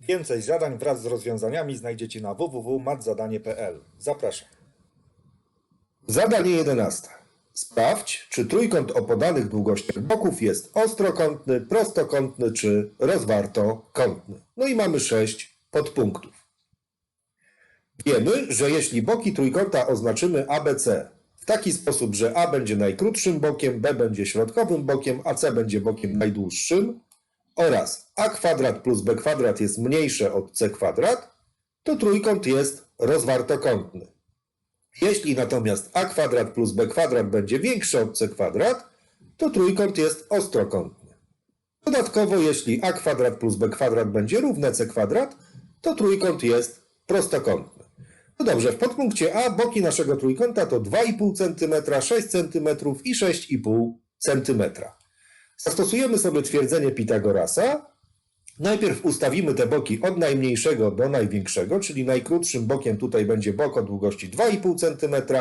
Więcej zadań wraz z rozwiązaniami znajdziecie na www.matzadanie.pl. Zapraszam. Zadanie 11. Sprawdź, czy trójkąt o podanych długościach boków jest ostrokątny, prostokątny czy rozwartokątny. No i mamy sześć podpunktów. Wiemy, że jeśli boki trójkąta oznaczymy ABC w taki sposób, że A będzie najkrótszym bokiem, B będzie środkowym bokiem, a C będzie bokiem najdłuższym oraz A kwadrat plus B kwadrat jest mniejsze od C kwadrat, to trójkąt jest rozwartokątny. Jeśli natomiast a kwadrat plus b kwadrat będzie większy od c kwadrat, to trójkąt jest ostrokątny. Dodatkowo, jeśli a kwadrat plus b kwadrat będzie równe c kwadrat, to trójkąt jest prostokątny. No dobrze, w podpunkcie A boki naszego trójkąta to 2,5 cm, 6 cm i 6,5 cm. Zastosujemy sobie twierdzenie Pitagorasa, Najpierw ustawimy te boki od najmniejszego do największego, czyli najkrótszym bokiem tutaj będzie bok o długości 2,5 cm,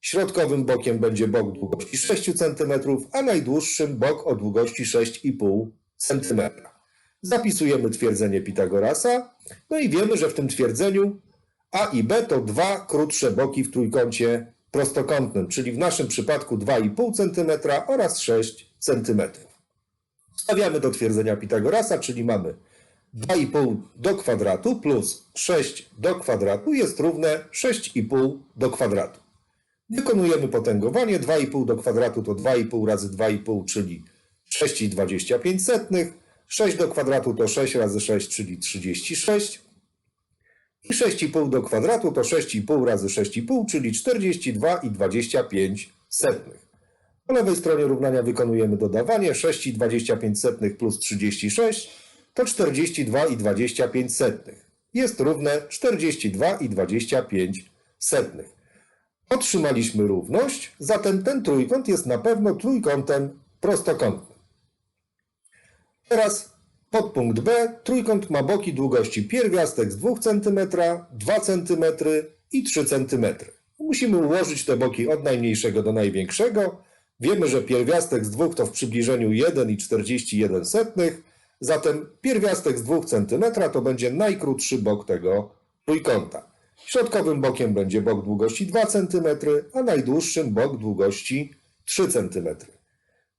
środkowym bokiem będzie bok długości 6 cm, a najdłuższym bok o długości 6,5 cm. Zapisujemy twierdzenie Pitagorasa, no i wiemy, że w tym twierdzeniu A i B to dwa krótsze boki w trójkącie prostokątnym, czyli w naszym przypadku 2,5 cm oraz 6 cm. Stawiamy do twierdzenia Pitagorasa, czyli mamy 2,5 do kwadratu plus 6 do kwadratu jest równe 6,5 do kwadratu. Wykonujemy potęgowanie. 2,5 do kwadratu to 2,5 razy 2,5, czyli 6,25. 6 do kwadratu to 6 razy 6, czyli 36. I 6,5 do kwadratu to 6,5 razy 6,5, czyli 42,25. Po lewej stronie równania wykonujemy dodawanie 6,25 plus 36 to 42,25. Jest równe 42,25. Otrzymaliśmy równość, zatem ten trójkąt jest na pewno trójkątem prostokątnym. Teraz podpunkt B. Trójkąt ma boki długości pierwiastek z 2 cm, 2 cm i 3 cm. Musimy ułożyć te boki od najmniejszego do największego. Wiemy, że pierwiastek z 2 to w przybliżeniu 1,41, zatem pierwiastek z 2 cm to będzie najkrótszy bok tego trójkąta. Środkowym bokiem będzie bok długości 2 cm, a najdłuższym bok długości 3 cm.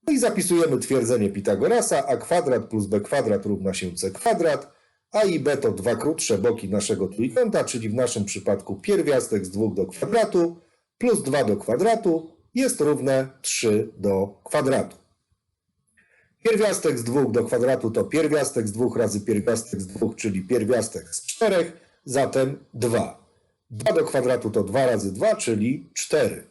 No i zapisujemy twierdzenie Pitagorasa, a kwadrat plus b kwadrat równa się c kwadrat, a i b to dwa krótsze boki naszego trójkąta, czyli w naszym przypadku pierwiastek z 2 do kwadratu plus 2 do kwadratu jest równe 3 do kwadratu. Pierwiastek z 2 do kwadratu to pierwiastek z 2 razy pierwiastek z 2, czyli pierwiastek z 4, zatem 2. 2 do kwadratu to 2 razy 2, czyli 4.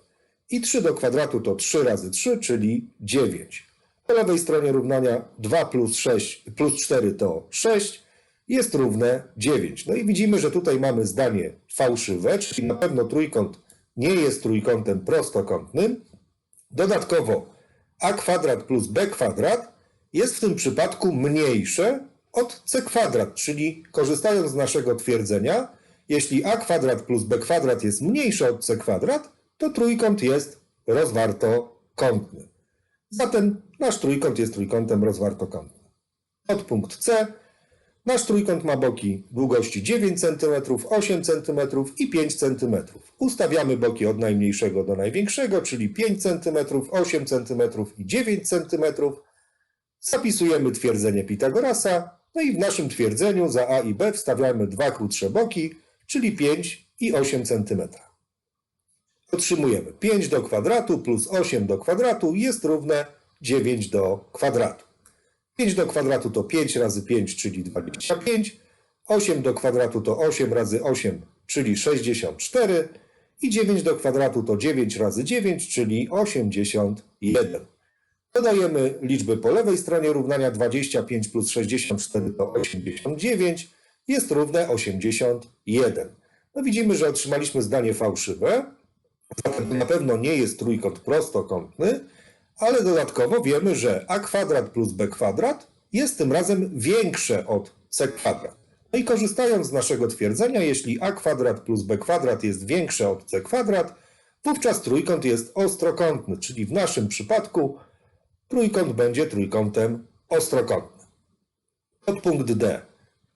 I 3 do kwadratu to 3 razy 3, czyli 9. Po lewej stronie równania 2 plus, 6, plus 4 to 6, jest równe 9. No i widzimy, że tutaj mamy zdanie fałszywe, czyli na pewno trójkąt nie jest trójkątem prostokątnym. Dodatkowo a kwadrat plus b kwadrat jest w tym przypadku mniejsze od c kwadrat, czyli korzystając z naszego twierdzenia, jeśli a kwadrat plus b kwadrat jest mniejsze od c kwadrat, to trójkąt jest rozwartokątny. Zatem nasz trójkąt jest trójkątem rozwartokątnym. Podpunkt C. Nasz trójkąt ma boki długości 9 cm, 8 cm i 5 cm. Ustawiamy boki od najmniejszego do największego, czyli 5 cm, 8 cm i 9 cm. Zapisujemy twierdzenie Pitagorasa, no i w naszym twierdzeniu za a i b wstawiamy dwa krótsze boki, czyli 5 i 8 cm. Otrzymujemy 5 do kwadratu plus 8 do kwadratu jest równe 9 do kwadratu. 5 do kwadratu to 5 razy 5, czyli 25. 8 do kwadratu to 8 razy 8, czyli 64. I 9 do kwadratu to 9 razy 9, czyli 81. Dodajemy liczby po lewej stronie równania 25 plus 64 to 89 jest równe 81. No widzimy, że otrzymaliśmy zdanie fałszywe. Zatem na pewno nie jest trójkąt prostokątny, ale dodatkowo wiemy, że a kwadrat plus b kwadrat jest tym razem większe od c kwadrat. No i korzystając z naszego twierdzenia, jeśli a kwadrat plus b kwadrat jest większe od c kwadrat, wówczas trójkąt jest ostrokątny, czyli w naszym przypadku trójkąt będzie trójkątem ostrokątnym. Podpunkt D.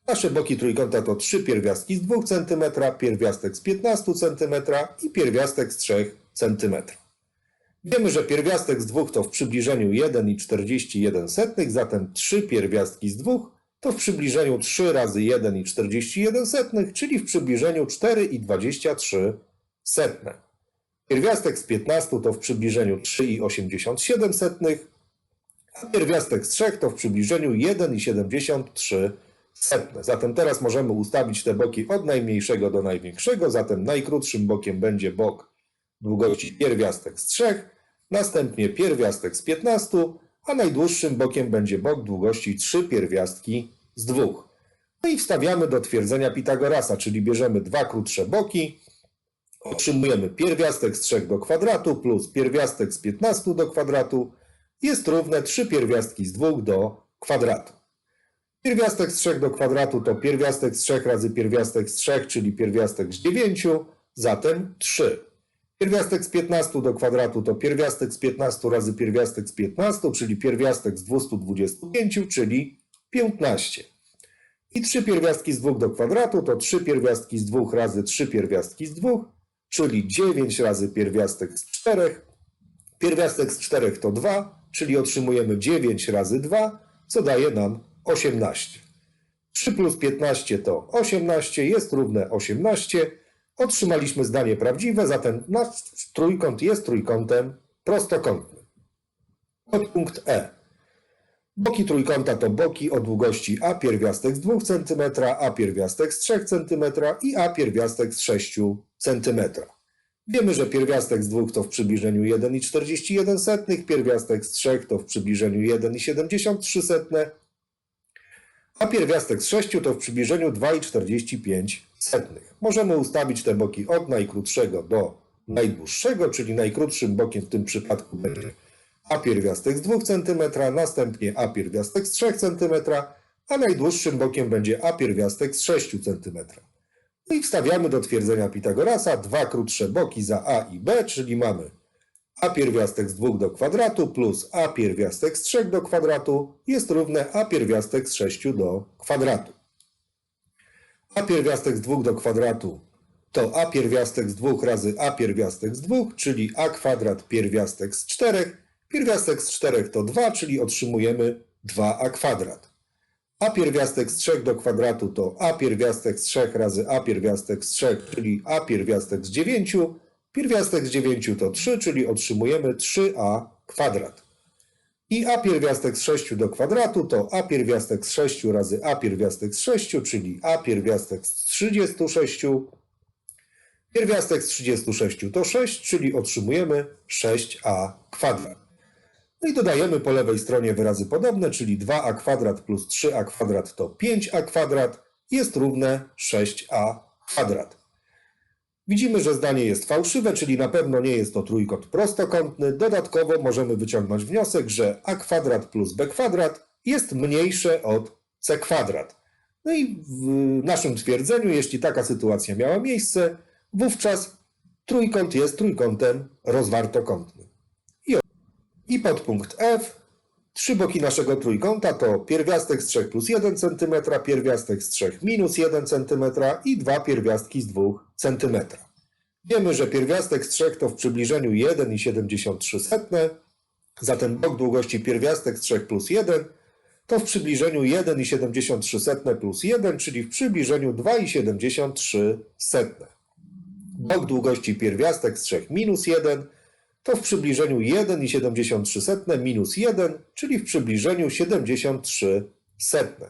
Nasze boki trójkąta to 3 pierwiastki z 2 cm, pierwiastek z 15 cm i pierwiastek z 3 cm. Wiemy, że pierwiastek z 2 to w przybliżeniu 1,41, zatem 3 pierwiastki z 2 to w przybliżeniu 3 razy 1,41, czyli w przybliżeniu 4,23. Pierwiastek z 15 to w przybliżeniu 3,87, a pierwiastek z 3 to w przybliżeniu 1,73. Zatem teraz możemy ustawić te boki od najmniejszego do największego, zatem najkrótszym bokiem będzie bok długości pierwiastek z 3, następnie pierwiastek z 15, a najdłuższym bokiem będzie bok długości 3 pierwiastki z 2. No i wstawiamy do twierdzenia Pitagorasa, czyli bierzemy dwa krótsze boki, otrzymujemy pierwiastek z 3 do kwadratu plus pierwiastek z 15 do kwadratu jest równe 3 pierwiastki z 2 do kwadratu. Pierwiastek z 3 do kwadratu to pierwiastek z 3 razy pierwiastek z 3, czyli pierwiastek z 9, zatem 3. Pierwiastek z 15 do kwadratu to pierwiastek z 15 razy pierwiastek z 15, czyli pierwiastek z 225, czyli 15. I 3 pierwiastki z 2 do kwadratu to 3 pierwiastki z 2 razy 3 pierwiastki z 2, czyli 9 razy pierwiastek z 4. Pierwiastek z 4 to 2, czyli otrzymujemy 9 razy 2, co daje nam 18. 3 plus 15 to 18, jest równe 18. Otrzymaliśmy zdanie prawdziwe, zatem nasz trójkąt jest trójkątem prostokątnym. Podpunkt E. Boki trójkąta to boki o długości a pierwiastek z 2 cm, a pierwiastek z 3 cm i a pierwiastek z 6 cm. Wiemy, że pierwiastek z 2 to w przybliżeniu 1,41, pierwiastek z 3 to w przybliżeniu 1,73, a pierwiastek z 6 to w przybliżeniu 2,45. Możemy ustawić te boki od najkrótszego do najdłuższego, czyli najkrótszym bokiem w tym przypadku będzie a pierwiastek z 2 cm, następnie a pierwiastek z 3 cm, a najdłuższym bokiem będzie a pierwiastek z 6 cm. No i wstawiamy do twierdzenia Pitagorasa dwa krótsze boki za a i b, czyli mamy a pierwiastek z 2 do kwadratu plus a pierwiastek z 3 do kwadratu jest równe a pierwiastek z 6 do kwadratu. A pierwiastek z 2 do kwadratu to a pierwiastek z 2 razy a pierwiastek z 2, czyli a kwadrat pierwiastek z 4. Pierwiastek z 4 to 2, czyli otrzymujemy 2a kwadrat. A pierwiastek z 3 do kwadratu to a pierwiastek z 3 razy a pierwiastek z 3, czyli a pierwiastek z 9. Pierwiastek z 9 to 3, czyli otrzymujemy 3a kwadrat. I a pierwiastek z 6 do kwadratu to a pierwiastek z 6 razy a pierwiastek z 6, czyli a pierwiastek z 36. Pierwiastek z 36 to 6, czyli otrzymujemy 6a kwadrat. No i dodajemy po lewej stronie wyrazy podobne, czyli 2a kwadrat plus 3a kwadrat to 5a kwadrat jest równe 6a kwadrat. Widzimy, że zdanie jest fałszywe, czyli na pewno nie jest to trójkąt prostokątny. Dodatkowo możemy wyciągnąć wniosek, że a kwadrat plus b kwadrat jest mniejsze od c kwadrat. No i w naszym twierdzeniu, jeśli taka sytuacja miała miejsce, wówczas trójkąt jest trójkątem rozwartokątnym. I, podpunkt F. Trzy boki naszego trójkąta to pierwiastek z 3 plus 1 cm, pierwiastek z 3 minus 1 cm i dwa pierwiastki z 2 cm. Wiemy, że pierwiastek z 3 to w przybliżeniu 1,73, zatem bok długości pierwiastek z 3 plus 1 to w przybliżeniu 1,73 plus 1, czyli w przybliżeniu 2,73. Bok długości pierwiastek z 3 minus 1 to w przybliżeniu 1,73 minus 1, czyli w przybliżeniu 73 setne.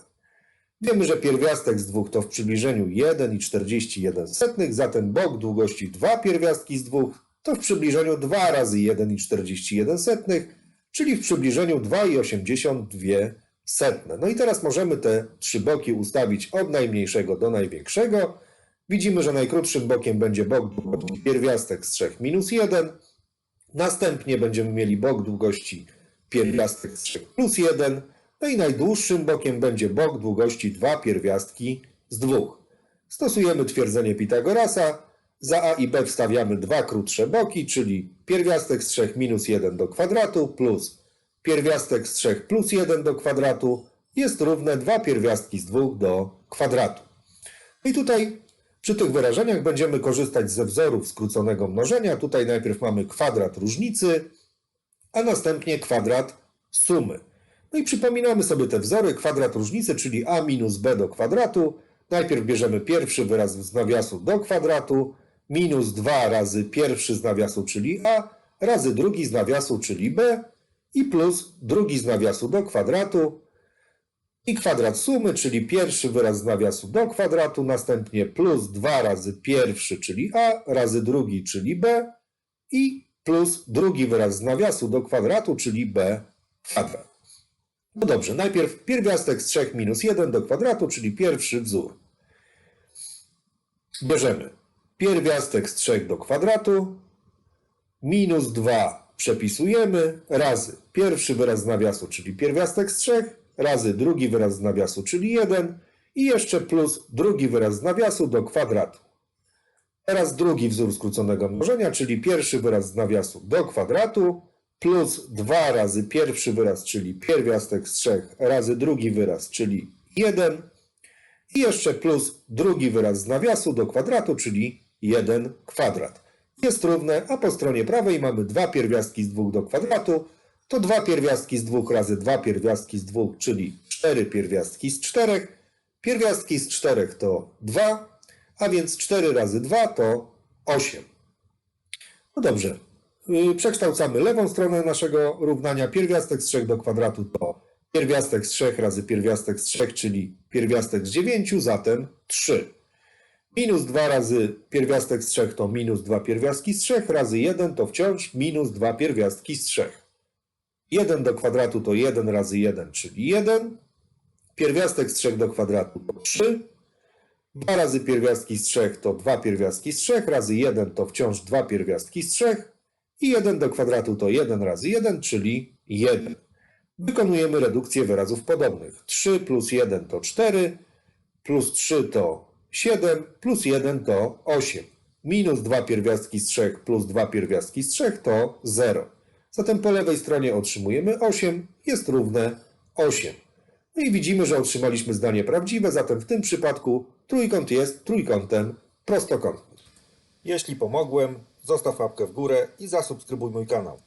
Wiemy, że pierwiastek z 2 to w przybliżeniu 1,41, zatem bok długości 2 pierwiastki z 2 to w przybliżeniu 2 razy 1,41, czyli w przybliżeniu 2,82 setne. No i teraz możemy te trzy boki ustawić od najmniejszego do największego. Widzimy, że najkrótszym bokiem będzie bok długości pierwiastek z 3 minus 1, Następnie będziemy mieli bok długości pierwiastek z 3 plus 1. No i najdłuższym bokiem będzie bok długości 2 pierwiastki z 2. Stosujemy twierdzenie Pitagorasa. Za a i b wstawiamy dwa krótsze boki, czyli pierwiastek z 3 minus 1 do kwadratu plus pierwiastek z 3 plus 1 do kwadratu jest równe 2 pierwiastki z 2 do kwadratu. I tutaj przy tych wyrażeniach będziemy korzystać ze wzorów skróconego mnożenia. Tutaj najpierw mamy kwadrat różnicy, a następnie kwadrat sumy. No i przypominamy sobie te wzory. Kwadrat różnicy, czyli a minus b do kwadratu. Najpierw bierzemy pierwszy wyraz z nawiasu do kwadratu, minus 2 razy pierwszy z nawiasu, czyli a, razy drugi z nawiasu, czyli b, i plus drugi z nawiasu do kwadratu, i kwadrat sumy, czyli pierwszy wyraz z nawiasu do kwadratu, następnie plus 2 razy pierwszy, czyli a, razy drugi, czyli b, i plus drugi wyraz z nawiasu do kwadratu, czyli b kwadrat. No dobrze, najpierw pierwiastek z 3 minus 1 do kwadratu, czyli pierwszy wzór. Bierzemy pierwiastek z 3 do kwadratu, minus 2 przepisujemy, razy pierwszy wyraz z nawiasu, czyli pierwiastek z 3, razy drugi wyraz z nawiasu, czyli 1 i jeszcze plus drugi wyraz z nawiasu do kwadratu. Teraz drugi wzór skróconego mnożenia, czyli pierwszy wyraz z nawiasu do kwadratu, plus 2 razy pierwszy wyraz, czyli pierwiastek z 3, razy drugi wyraz, czyli 1 i jeszcze plus drugi wyraz z nawiasu do kwadratu, czyli 1 kwadrat. Jest równe, a po stronie prawej mamy dwa pierwiastki z 2 do kwadratu, to dwa pierwiastki z 2 razy dwa pierwiastki z 2, czyli 4 pierwiastki z 4. Pierwiastki z 4 to 2, a więc 4 razy 2 to 8. No dobrze, Yy, przekształcamy lewą stronę naszego równania. Pierwiastek z 3 do kwadratu to pierwiastek z 3 razy pierwiastek z 3, czyli pierwiastek z 9, zatem 3. Minus 2 razy pierwiastek z 3 to minus 2 pierwiastki z 3, razy 1 to wciąż minus 2 pierwiastki z 3. 1 do kwadratu to 1 razy 1, czyli 1. Pierwiastek z 3 do kwadratu to 3. 2 razy pierwiastki z 3 to 2 pierwiastki z 3, razy 1 to wciąż 2 pierwiastki z 3 i 1 do kwadratu to 1 razy 1, czyli 1. Wykonujemy redukcję wyrazów podobnych. 3 plus 1 to 4, plus 3 to 7, plus 1 to 8. Minus 2 pierwiastki z 3 plus 2 pierwiastki z 3 to 0. Zatem po lewej stronie otrzymujemy 8, jest równe 8. No i widzimy, że otrzymaliśmy zdanie prawdziwe, zatem w tym przypadku trójkąt jest trójkątem prostokątnym. Jeśli pomogłem, zostaw łapkę w górę i zasubskrybuj mój kanał.